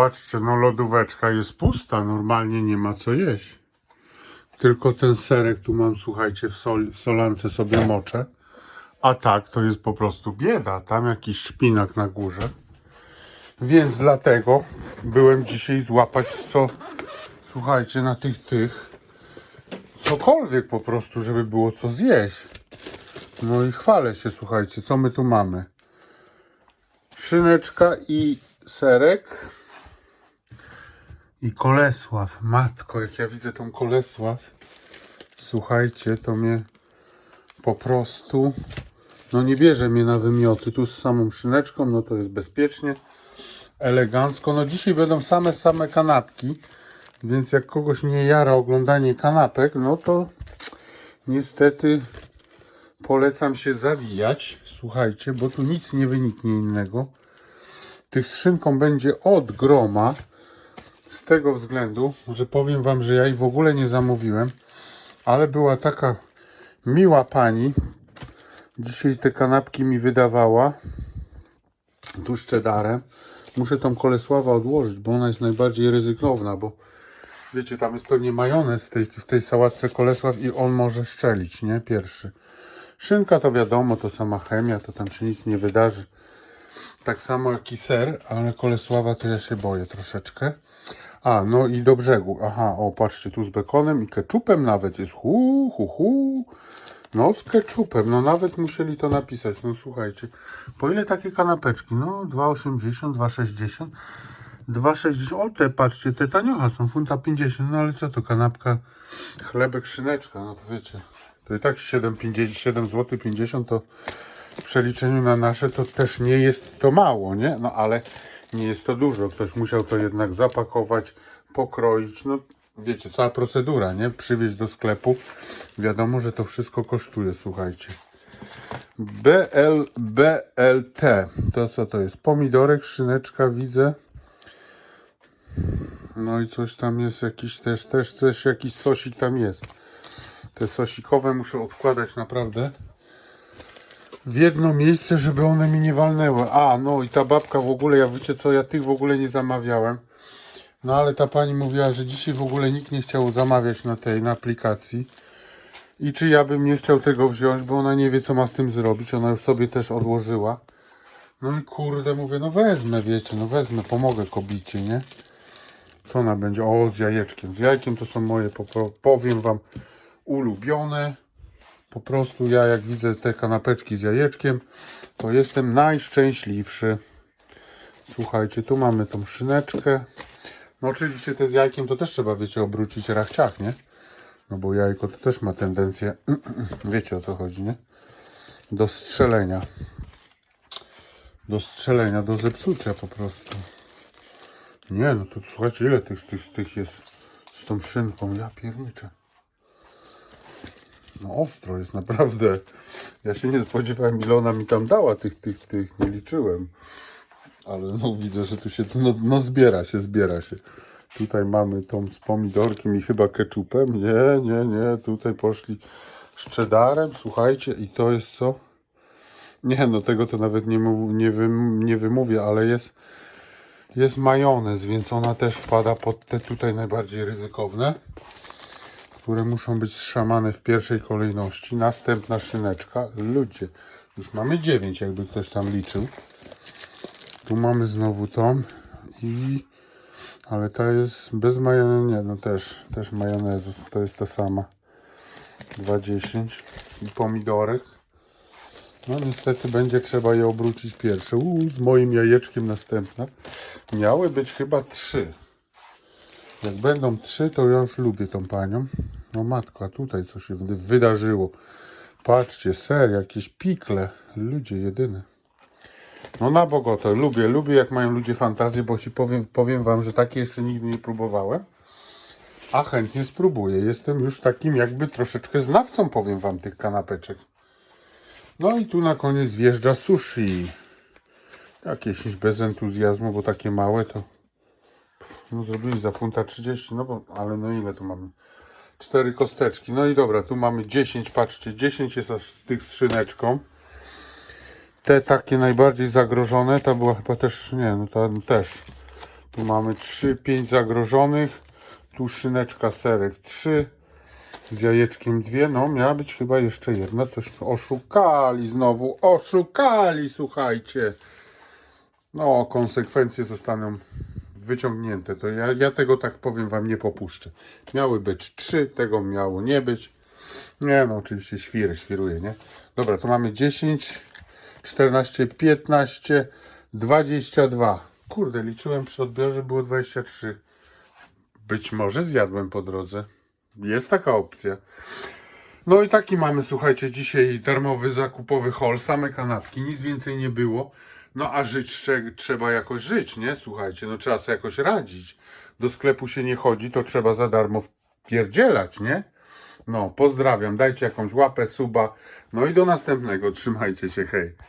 Patrzcie, no lodóweczka jest pusta, normalnie nie ma co jeść. Tylko ten serek tu mam, słuchajcie, w, sol, solance sobie moczę. A tak, to jest po prostu bieda. Tam jakiś szpinak na górze. Więc dlatego byłem dzisiaj złapać co, słuchajcie, na tych, tych, cokolwiek po prostu, żeby było co zjeść. No i chwalę się, słuchajcie, co my tu mamy. Szyneczka i serek. I Kolesław. Matko, jak ja widzę tą Kolesław. Słuchajcie, to mnie po prostu no nie bierze mnie na wymioty. Tu z samą szyneczką, no to jest bezpiecznie, elegancko. No dzisiaj będą same, same kanapki, więc jak kogoś nie jara oglądanie kanapek, no to niestety polecam się zawijać. Słuchajcie, bo tu nic nie wyniknie innego. Tych z szynką będzie od groma. Z tego względu, że powiem Wam, że ja ich w ogóle nie zamówiłem, ale była taka miła pani. Dzisiaj te kanapki mi wydawała. Tu z cheddarem. Muszę tą Kolesława odłożyć, bo ona jest najbardziej ryzykowna, bo wiecie, tam jest pewnie majonez w tej, w tej sałatce Kolesław i on może szczelić, nie? Pierwszy. Szynka to wiadomo, to sama chemia, to tam się nic nie wydarzy. Tak samo jak i ser, ale Kolesława to ja się boję troszeczkę. A, no i do brzegu. Aha, o, patrzcie, tu z bekonem i keczupem nawet jest. Hu, hu, hu. No, z keczupem. No, nawet musieli to napisać. No, słuchajcie. Po ile takie kanapeczki? No, 2,80, 2,60. 2,60. O, te, patrzcie, te taniocha są funta 50. No, ale co to, kanapka, chlebek, szyneczka. No, to wiecie. To i tak 7,50, 7 zł 50 to w przeliczeniu na nasze to też nie jest to mało, nie? No ale nie jest to dużo. Ktoś musiał to jednak zapakować, pokroić. No wiecie, cała procedura, nie? Przywieźć do sklepu. Wiadomo, że to wszystko kosztuje, słuchajcie. BL, BLT. To co to jest? Pomidorek, szyneczka, widzę. No i coś tam jest, jakiś też, też coś, jakiś sosik tam jest. Te sosikowe muszę odkładać naprawdę w jedno miejsce, żeby one mi nie walnęły. A, no i ta babka w ogóle, ja wiecie co, ja tych w ogóle nie zamawiałem. No ale ta pani mówiła, że dzisiaj w ogóle nikt nie chciał zamawiać na tej, na aplikacji. I czy ja bym nie chciał tego wziąć, bo ona nie wie co ma z tym zrobić. Ona już sobie też odłożyła. No i kurde, mówię, no wezmę, wiecie, no wezmę, pomogę kobicie, nie? Co ona będzie? O, z jajeczkiem. Z jajkiem to są moje, po- powiem wam, ulubione. Po prostu ja jak widzę te kanapeczki z jajeczkiem, to jestem najszczęśliwszy. Słuchajcie, tu mamy tą szyneczkę. No oczywiście te z jajkiem to też trzeba, wiecie, obrócić rachciach, nie? No bo jajko to też ma tendencję, wiecie o co chodzi, nie? Do strzelenia. Do strzelenia, do zepsucia po prostu. Nie, no to słuchajcie, ile tych, tych, tych jest z tą szynką? Ja pierniczę. No ostro jest naprawdę. Ja się nie spodziewałem ile ona mi tam dała tych, tych, tych, nie liczyłem. Ale no widzę, że tu się, no, no zbiera się, zbiera się. Tutaj mamy tą z pomidorkiem i chyba keczupem. Nie, nie, nie, tutaj poszli z słuchajcie i to jest co? Nie, no tego to nawet nie, mów, nie, wym, nie wymówię, ale jest, jest majonez, więc ona też wpada pod te tutaj najbardziej ryzykowne które muszą być zszamane w pierwszej kolejności. Następna szyneczka. Ludzie, już mamy 9, jakby ktoś tam liczył. Tu mamy znowu tą i ale ta jest bez majonezu, nie, no też, też majonezu, to jest ta sama. 2,10 i pomidorek. No niestety będzie trzeba je obrócić pierwsze. Uuu, z moim jajeczkiem następna. Miały być chyba trzy. Jak będą trzy, to ja już lubię tą panią. No matko, a tutaj co się wy- wydarzyło. Patrzcie, ser, jakieś pikle. Ludzie jedyne. No na Bogotę, lubię, lubię jak mają ludzie fantazję, bo ci powiem, powiem wam, że takie jeszcze nigdy nie próbowałem. A chętnie spróbuję. Jestem już takim jakby troszeczkę znawcą, powiem wam, tych kanapeczek. No i tu na koniec wjeżdża sushi. Jakieś bez entuzjazmu, bo takie małe to no zrobili za funta 30, no bo, ale no ile tu mamy? Cztery kosteczki. No i dobra, tu mamy 10, patrzcie, 10 jest aż z tych z szyneczką. Te takie najbardziej zagrożone, ta była chyba też, nie, no ta też. Tu mamy 3, 5 zagrożonych. Tu szyneczka serek 3. Z jajeczkiem dwie. No, miała być chyba jeszcze jedna. Coś oszukali znowu. Oszukali, słuchajcie. No, konsekwencje zostaną wyciągnięte. To ja, ja tego tak powiem wam nie popuszczę. Miały być trzy, tego miało nie być. Nie no, oczywiście świry, świruje, nie? Dobra, to mamy 10, 14, 15, 22. Kurde, liczyłem przy odbiorze, było 23. Być może zjadłem po drodze. Jest taka opcja. No i taki mamy, słuchajcie, dzisiaj darmowy zakupowy hol, same kanapki, nic więcej nie było. No a żyć trze- trzeba jakoś żyć, nie? Słuchajcie, no trzeba sobie jakoś radzić. Do sklepu się nie chodzi, to trzeba za darmo wpierdzielać, nie? No, pozdrawiam, dajcie jakąś łapę, suba. No i do następnego, trzymajcie się, hej.